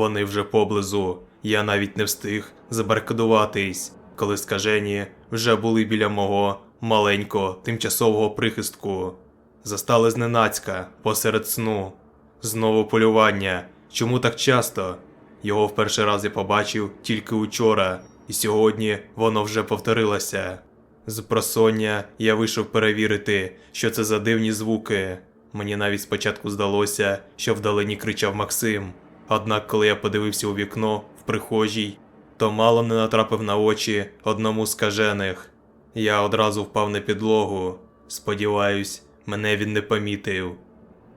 Вони вже поблизу. Я навіть не встиг забаркадуватись, коли скажені вже були біля мого маленького тимчасового прихистку. Застали зненацька посеред сну. Знову полювання. Чому так часто? Його в перший раз я побачив тільки учора, і сьогодні воно вже повторилося. З просоння я вийшов перевірити, що це за дивні звуки. Мені навіть спочатку здалося, що вдалині кричав Максим. Однак, коли я подивився у вікно в прихожій, то мало не натрапив на очі одному з кажених. Я одразу впав на підлогу. Сподіваюсь, мене він не помітив.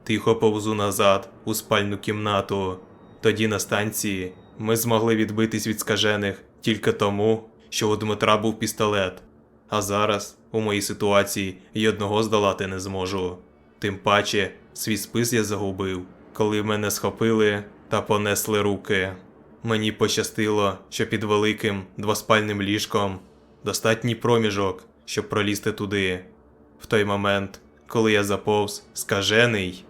Тихо повзу назад у спальну кімнату. Тоді на станції ми змогли відбитись від скажених тільки тому, що у Дмитра був пістолет. А зараз, у моїй ситуації, й одного здолати не зможу. Тим паче, свій спис я загубив, коли мене схопили та понесли руки. Мені пощастило, що під великим двоспальним ліжком достатній проміжок, щоб пролізти туди. В той момент, коли я заповз скажений.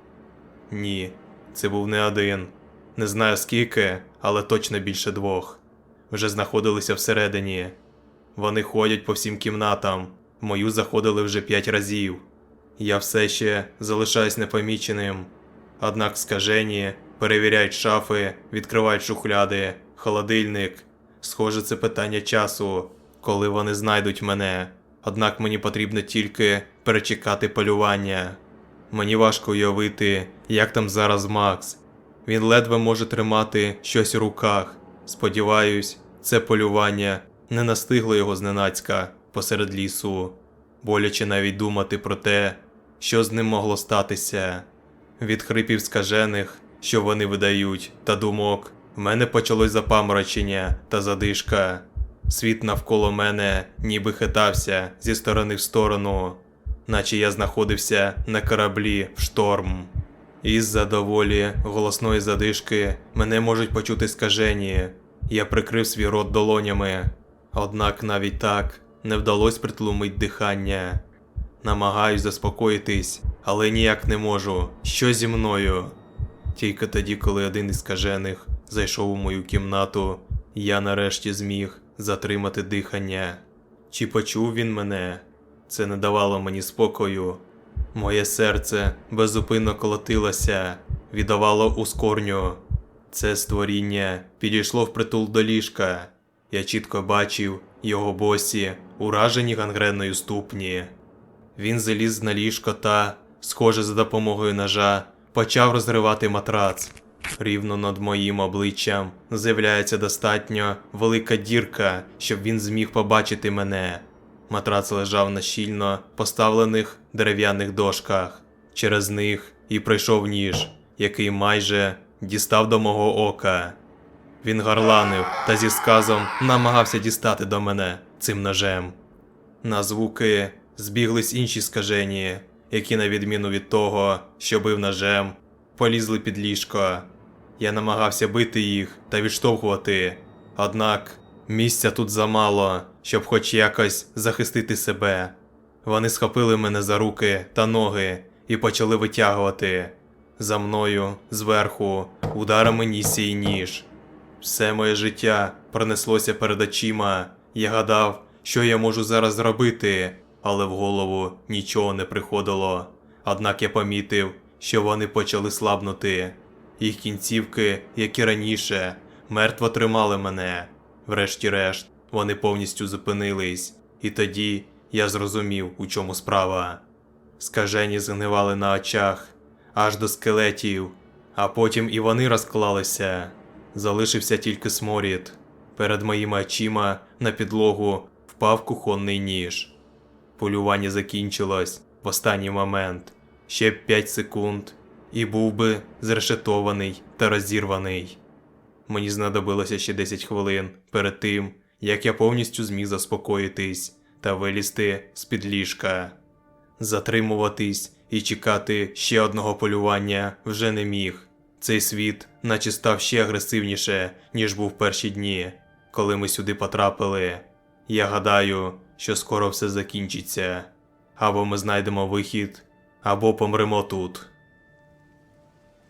Ні, це був не один. Не знаю скільки, але точно більше двох. Вже знаходилися всередині. Вони ходять по всім кімнатам. Мою заходили вже п'ять разів. Я все ще залишаюсь непоміченим. Однак скажені перевіряють шафи, відкривають шухляди, холодильник. Схоже, це питання часу, коли вони знайдуть мене. Однак мені потрібно тільки перечекати полювання. Мені важко уявити, як там зараз Макс. Він ледве може тримати щось у руках. Сподіваюсь, це полювання не настигло його зненацька посеред лісу, боляче навіть думати про те, що з ним могло статися. Від хрипів скажених, що вони видають, та думок, в мене почалось запаморочення та задишка. Світ навколо мене ніби хитався зі сторони в сторону, наче я знаходився на кораблі в шторм. Із-за доволі голосної задишки мене можуть почути скажені. Я прикрив свій рот долонями, однак навіть так не вдалося притлумить дихання. Намагаюсь заспокоїтись, але ніяк не можу. Що зі мною? Тільки тоді, коли один із скажених зайшов у мою кімнату, я нарешті зміг затримати дихання. Чи почув він мене? Це не давало мені спокою. Моє серце беззупинно колотилося, віддавало ускорню. Це створіння підійшло впритул до ліжка. Я чітко бачив його босі, уражені гангреною ступні. Він заліз на ліжко та, схоже, за допомогою ножа, почав розривати матрац. Рівно над моїм обличчям з'являється достатньо велика дірка, щоб він зміг побачити мене. Матрац лежав на щільно поставлених дерев'яних дошках. Через них і пройшов ніж, який майже дістав до мого ока. Він горланив та зі сказом намагався дістати до мене цим ножем. На звуки збіглись інші скажені, які, на відміну від того, що бив ножем, полізли під ліжко. Я намагався бити їх та відштовхувати, однак місця тут замало, щоб хоч якось захистити себе. Вони схопили мене за руки та ноги і почали витягувати. За мною, зверху, ударами нісся і ніж. Все моє життя пронеслося перед очима. Я гадав, що я можу зараз зробити, але в голову нічого не приходило. Однак я помітив, що вони почали слабнути. Їх кінцівки, як і раніше, мертво тримали мене. Врешті-решт, вони повністю зупинились, і тоді я зрозумів, у чому справа. Скажені згнивали на очах, аж до скелетів, а потім і вони розклалися. Залишився тільки сморід. Перед моїми очима на підлогу впав кухонний ніж. Полювання закінчилось в останній момент. Ще 5 секунд, і був би зрешетований та розірваний. Мені знадобилося ще 10 хвилин перед тим, як я повністю зміг заспокоїтись та вилізти з-під ліжка. Затримуватись і чекати ще одного полювання вже не міг. Цей світ наче став ще агресивніше, ніж був перші дні, коли ми сюди потрапили. Я гадаю, що скоро все закінчиться. Або ми знайдемо вихід, або помремо тут.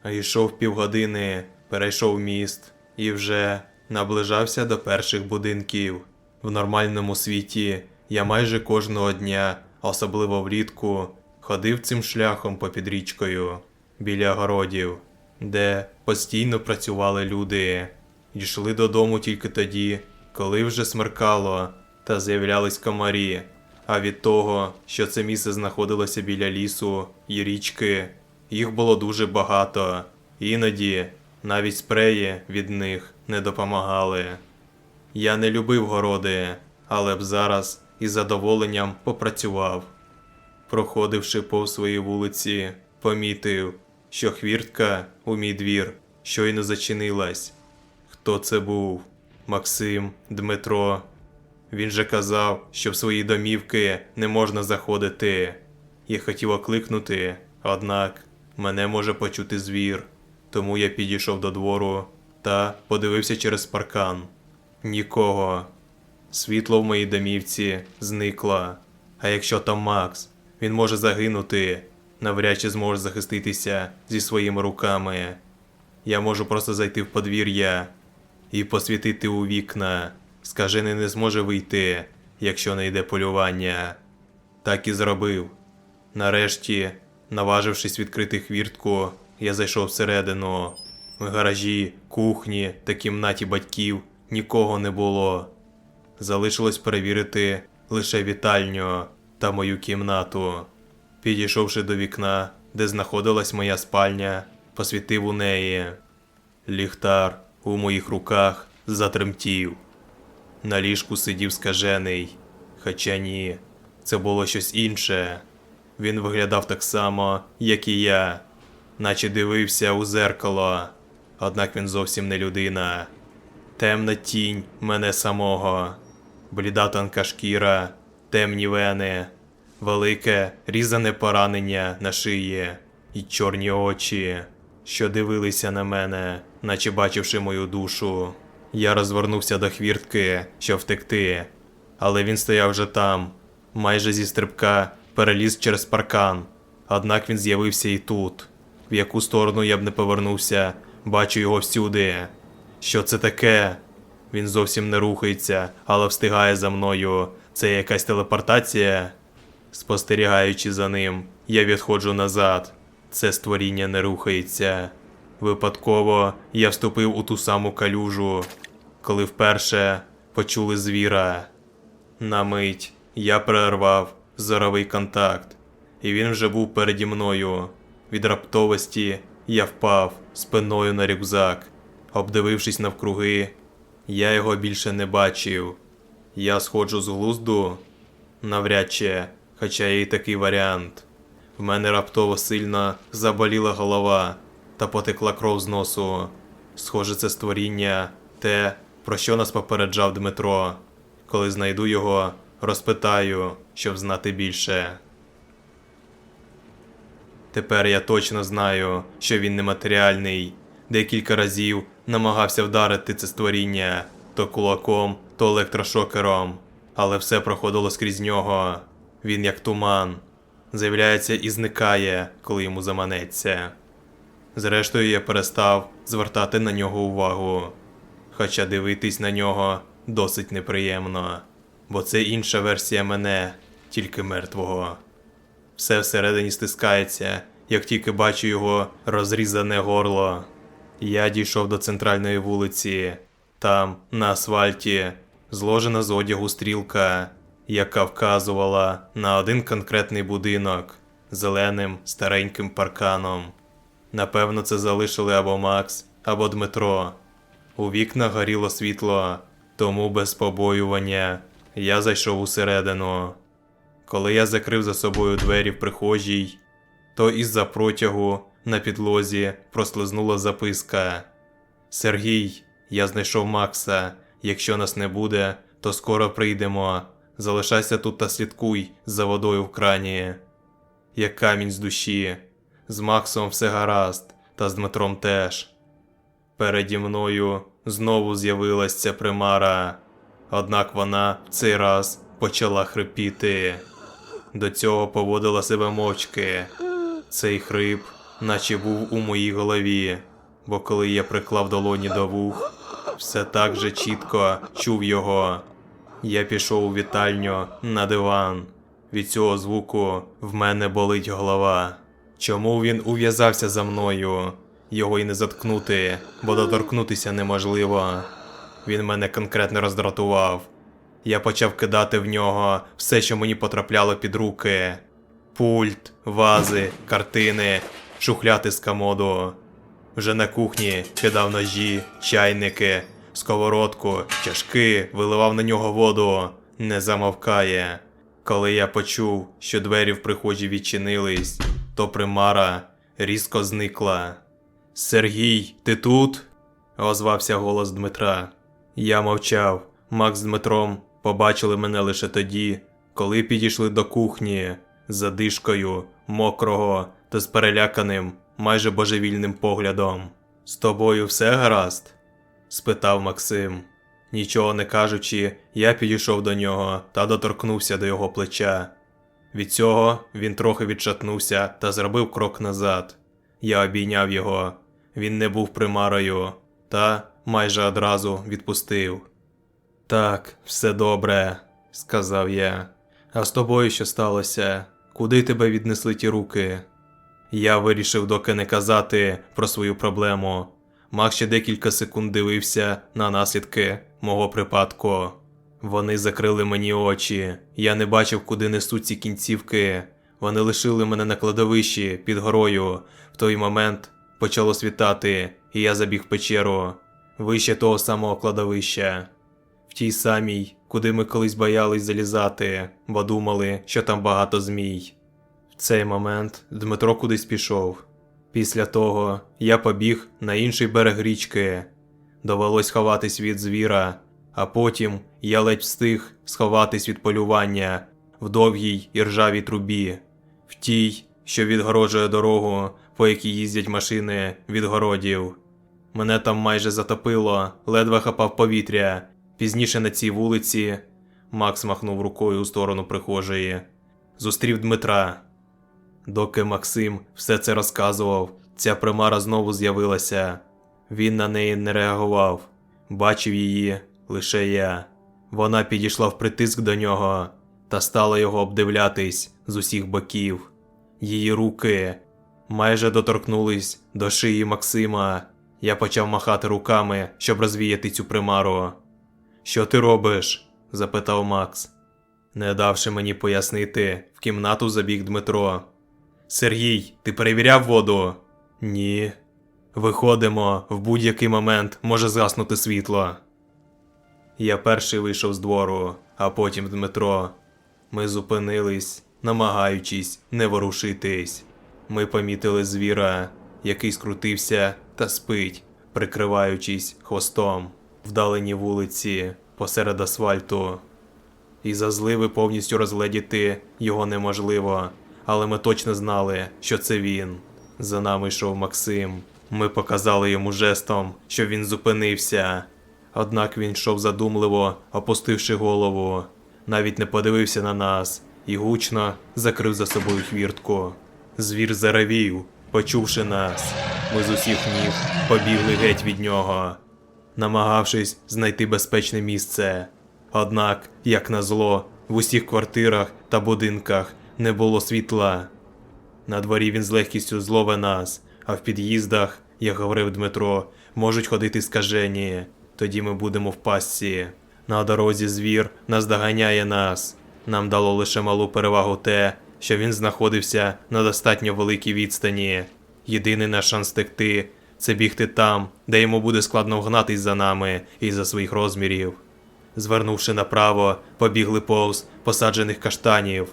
Йшов півгодини, перейшов міст, і вже наближався до перших будинків. В нормальному світі я майже кожного дня, особливо влітку, ходив цим шляхом попід річкою біля городів, де постійно працювали люди, йшли додому тільки тоді, коли вже смеркало та з'являлись комарі. А від того, що це місце знаходилося біля лісу і річки, їх було дуже багато, іноді навіть спреї від них не допомагали. Я не любив городи, але б зараз із задоволенням попрацював. Проходивши повз свої вулиці, помітив, що хвіртка у мій двір щойно зачинилась. Хто це був? Максим, Дмитро. Він же казав, що в свої домівки не можна заходити. Я хотів окликнути, однак мене може почути звір, тому я підійшов до двору та подивився через паркан. Нікого. Світло в моїй домівці зникло. А якщо там Макс, він може загинути, навряд чи зможе захиститися зі своїми руками. Я можу просто зайти в подвір'я і посвітити у вікна. Скажений не зможе вийти, якщо не йде полювання. Так і зробив. Нарешті, наважившись відкрити хвіртку, я зайшов всередину. В гаражі, кухні та кімнаті батьків нікого не було. Залишилось перевірити лише вітальню та мою кімнату. Підійшовши до вікна, де знаходилась моя спальня, посвітив у неї. Ліхтар у моїх руках затремтів. На ліжку сидів скажений, хоча ні, це було щось інше. Він виглядав так само, як і я, наче дивився у зеркало, однак він зовсім не людина. Темна тінь мене самого, бліда тонка шкіра, темні вени, велике різане поранення на шиї і чорні очі, що дивилися на мене, наче бачивши мою душу. Я розвернувся до хвіртки, щоб втекти, але він стояв вже там, майже зі стрибка переліз через паркан. Однак він з'явився і тут. В яку сторону я б не повернувся, бачу його всюди. Що це таке? Він зовсім не рухається, але встигає за мною. Це якась телепортація? Спостерігаючи за ним, я відходжу назад. Це створіння не рухається. Випадково я вступив у ту саму калюжу, коли вперше почули звіра. На мить я перервав зоровий контакт, і він вже був переді мною. Від раптовості я впав спиною на рюкзак. Обдивившись навкруги, я його більше не бачив. Я сходжу з глузду? Навряд чи, хоча є й такий варіант. В мене раптово сильно заболіла голова та потекла кров з носу. Схоже, це створіння, те, про що нас попереджав Дмитро. Коли знайду його, розпитаю, щоб знати більше. Тепер я точно знаю, що він нематеріальний. Декілька разів намагався вдарити це створіння то кулаком, то електрошокером, але все проходило скрізь нього. Він як туман, з'являється і зникає, коли йому заманеться. Зрештою, я перестав звертати на нього увагу, хоча дивитись на нього досить неприємно, бо це інша версія мене, тільки мертвого. Все всередині стискається, як тільки бачу його розрізане горло. Я дійшов до центральної вулиці. Там, на асфальті, зложена з одягу стрілка, яка вказувала на один конкретний будинок зеленим стареньким парканом. Напевно, це залишили або Макс, або Дмитро. У вікнах горіло світло, тому без побоювання я зайшов усередину. Коли я закрив за собою двері в прихожій, то із-за протягу на підлозі прослизнула записка. Сергій, я знайшов Макса. Якщо нас не буде, то скоро прийдемо. Залишайся тут та слідкуй за водою в крані. Як камінь з душі. З Максом все гаразд, та з Дмитром теж. Переді мною знову з'явилась ця примара, однак вона в цей раз почала хрипіти. До цього поводила себе мовчки. Цей хрип, наче був у моїй голові, бо коли я приклав долоні до вух, все так же чітко чув його. Я пішов у вітальню на диван. Від цього звуку в мене болить голова. Чому він ув'язався за мною? Його й не заткнути, бо доторкнутися неможливо. Він мене конкретно роздратував. Я почав кидати в нього все, що мені потрапляло під руки: пульт, вази, картини, шухляти з комоду. Вже на кухні кидав ножі, чайники, сковородку, чашки, виливав на нього воду, не замовкає. Коли я почув, що двері в прихожі відчинились, то примара різко зникла. Сергій, ти тут? озвався голос Дмитра. Я мовчав. Макс з Дмитром побачили мене лише тоді, коли підійшли до кухні з задишкою, мокрого та з переляканим, майже божевільним поглядом. З тобою все гаразд? спитав Максим. Нічого не кажучи, я підійшов до нього та доторкнувся до його плеча. Від цього він трохи відшатнувся та зробив крок назад. Я обійняв його. Він не був примарою, та майже одразу відпустив. Так, все добре, сказав я. А з тобою що сталося? Куди тебе віднесли ті руки? Я вирішив доки не казати про свою проблему. Мак ще декілька секунд дивився на наслідки мого припадку. Вони закрили мені очі. Я не бачив, куди несуть ці кінцівки. Вони лишили мене на кладовищі під горою. В той момент почало світати, і я забіг в печеру, вище того самого кладовища. В тій самій, куди ми колись боялись залізати, бо думали, що там багато змій. В цей момент Дмитро кудись пішов. Після того я побіг на інший берег річки. Довелось ховатись від звіра, а потім я ледь встиг сховатись від полювання в довгій і ржавій трубі, в тій, що відгороджує дорогу, по якій їздять машини від городів. Мене там майже затопило, ледве хапав повітря. Пізніше на цій вулиці Макс махнув рукою у сторону прихожої. Зустрів Дмитра. Доки Максим все це розказував, ця примара знову з'явилася. Він на неї не реагував, бачив її лише я. Вона підійшла впритиск до нього та стала його обдивлятись з усіх боків. Її руки майже доторкнулись до шиї Максима. Я почав махати руками, щоб розвіяти цю примару. Що ти робиш? запитав Макс. Не давши мені пояснити, в кімнату забіг Дмитро. Сергій, ти перевіряв воду? Ні. Виходимо, в будь-який момент може згаснути світло. Я перший вийшов з двору, а потім Дмитро. Ми зупинились, намагаючись не ворушитись. Ми помітили звіра, який скрутився та спить, прикриваючись хвостом вдалені вулиці посеред асфальту. І за зливи повністю розгледіти його неможливо, але ми точно знали, що це він. За нами йшов Максим. Ми показали йому жестом, що він зупинився. Однак він йшов задумливо, опустивши голову, навіть не подивився на нас і гучно закрив за собою хвіртку. Звір заревів, почувши нас. Ми з усіх ніг побігли геть від нього, намагавшись знайти безпечне місце. Однак, як назло, в усіх квартирах та будинках не було світла. На дворі він з легкістю злове нас, а в під'їздах, як говорив Дмитро, можуть ходити скажені. Тоді ми будемо в пастці. На дорозі звір наздоганяє нас. Нам дало лише малу перевагу те, що він знаходився на достатньо великій відстані. Єдиний наш шанс текти це бігти там, де йому буде складно вгнатись за нами і за своїх розмірів. Звернувши направо, побігли повз посаджених каштанів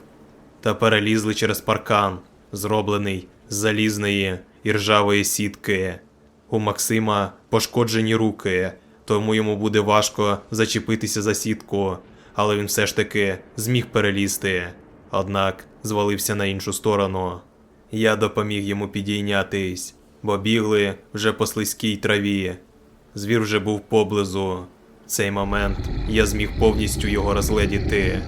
та перелізли через паркан, зроблений з залізної і ржавої сітки. У Максима пошкоджені руки, тому йому буде важко зачепитися за сітку, але він все ж таки зміг перелізти, однак звалився на іншу сторону. Я допоміг йому підійнятись, бо бігли вже по слизькій траві. Звір вже був поблизу. В цей момент я зміг повністю його розгледіти.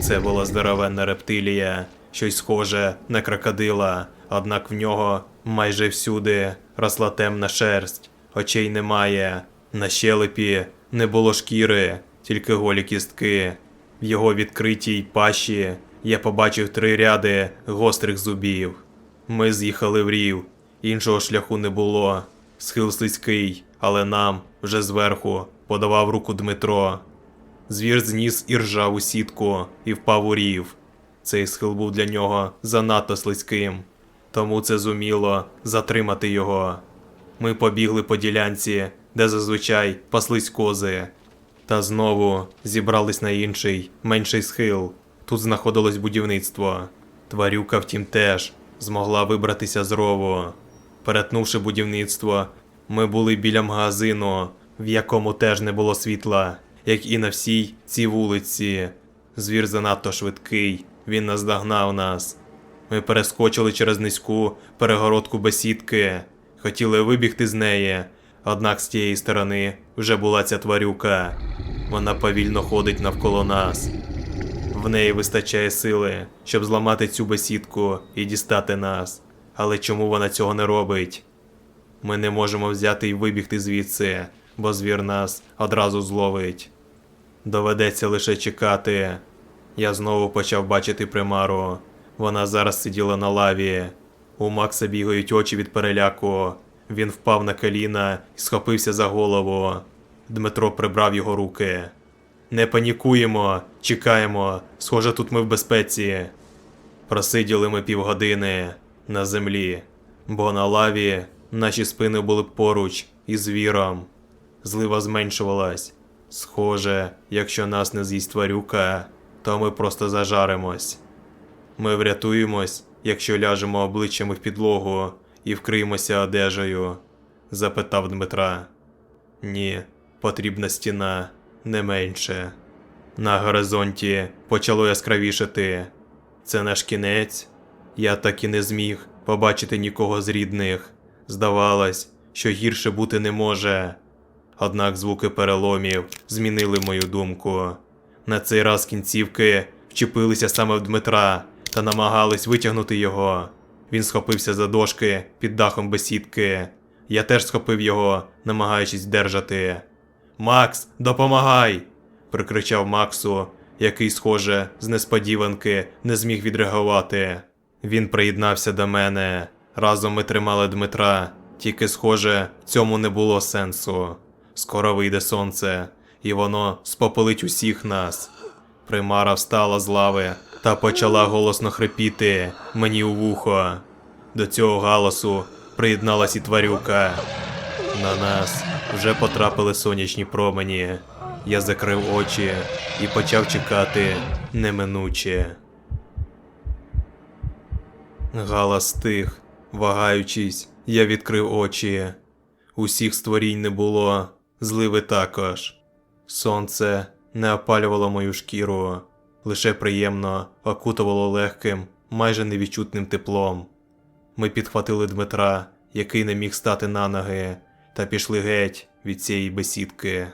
Це була здоровенна рептилія, щось схоже на крокодила, однак в нього майже всюди росла темна шерсть, очей немає, На щелепі не було шкіри, тільки голі кістки. В його відкритій пащі я побачив три ряди гострих зубів. Ми з'їхали в рів, іншого шляху не було. Схил слизький, але нам вже зверху подавав руку Дмитро. Звір зніс і ржав у сітку і впав у рів. Цей схил був для нього занадто слизьким, тому це зуміло затримати його. Ми побігли по ділянці, де зазвичай паслись кози. Та знову зібрались на інший, менший схил. Тут знаходилось будівництво. Тварюка, втім, теж змогла вибратися з рову. Перетнувши будівництво, ми були біля магазину, в якому теж не було світла, як і на всій цій вулиці. Звір занадто швидкий, він наздогнав нас. Ми перескочили через низьку перегородку бесідки, хотіли вибігти з неї, однак з тієї сторони вже була ця тварюка. Вона повільно ходить навколо нас. В неї вистачає сили, щоб зламати цю бесідку і дістати нас. Але чому вона цього не робить? Ми не можемо взяти і вибігти звідси, бо звір нас одразу зловить. Доведеться лише чекати. Я знову почав бачити примару. Вона зараз сиділа на лаві. У Макса бігають очі від переляку. Він впав на коліна і схопився за голову. Дмитро прибрав його руки. Не панікуємо, чекаємо. Схоже, тут ми в безпеці. Просиділи ми півгодини на землі, бо на лаві наші спини були поруч із звіром. Злива зменшувалась. Схоже, якщо нас не з'їсть тварюка, то ми просто зажаримось. Ми врятуємось, якщо ляжемо обличчями в підлогу і вкриємося одежею? запитав Дмитра. Ні, потрібна стіна, не менше. На горизонті почало яскравішати. Це наш кінець. Я так і не зміг побачити нікого з рідних. Здавалось, що гірше бути не може. Однак звуки переломів змінили мою думку. На цей раз кінцівки вчепилися саме в Дмитра та намагались витягнути його. Він схопився за дошки під дахом бесідки. Я теж схопив його, намагаючись держати. Макс, допомагай! прикричав Максу, який, схоже, з несподіванки не зміг відреагувати. Він приєднався до мене. Разом ми тримали Дмитра, тільки, схоже, цьому не було сенсу. Скоро вийде сонце, і воно спопелить усіх нас. Примара встала з лави та почала голосно хрипіти мені у вухо. До цього галасу приєдналась і тварюка. На нас вже потрапили сонячні промені. Я закрив очі і почав чекати неминуче. Галас стих, вагаючись, я відкрив очі. Усіх створінь не було, зливи також. Сонце не опалювало мою шкіру, лише приємно окутувало легким, майже невідчутним теплом. Ми підхватили Дмитра, який не міг стати на ноги, та пішли геть від цієї бесідки.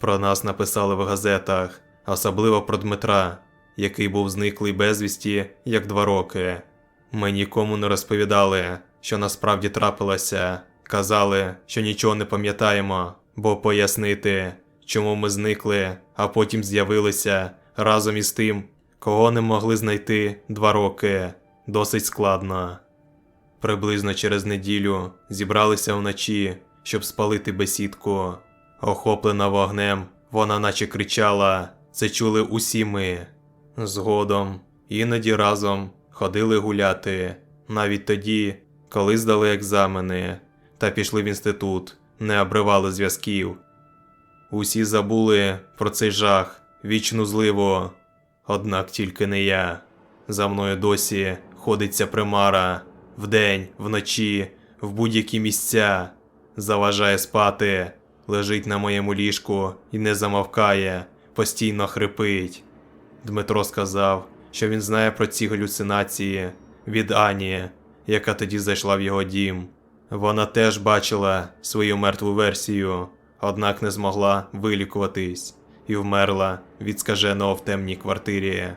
Про нас написали в газетах, особливо про Дмитра, який був зниклий безвісті як два роки. Ми нікому не розповідали, що насправді трапилося, казали, що нічого не пам'ятаємо, бо пояснити, чому ми зникли, а потім з'явилися разом із тим, кого не могли знайти два роки, досить складно. Приблизно через неділю зібралися вночі, щоб спалити бесідку. Охоплена вогнем, вона наче кричала, це чули усі ми. Згодом, іноді разом ходили гуляти, навіть тоді, коли здали екзамени та пішли в інститут, не обривали зв'язків. Усі забули про цей жах, вічну зливу. Однак тільки не я. За мною досі ходиться примара вдень, вночі, в будь-які місця, заважає спати, лежить на моєму ліжку і не замовкає, постійно хрипить. Дмитро сказав, що він знає про ці галюцинації від Ані, яка тоді зайшла в його дім. Вона теж бачила свою мертву версію, однак не змогла вилікуватись і вмерла від скаженого в темній квартирі.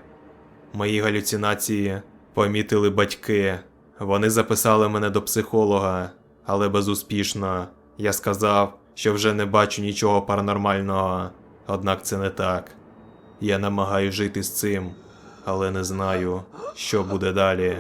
Мої галюцинації помітили батьки. Вони записали мене до психолога, але безуспішно. Я сказав, що вже не бачу нічого паранормального, однак це не так. Я намагаю жити з цим, але не знаю, що буде далі.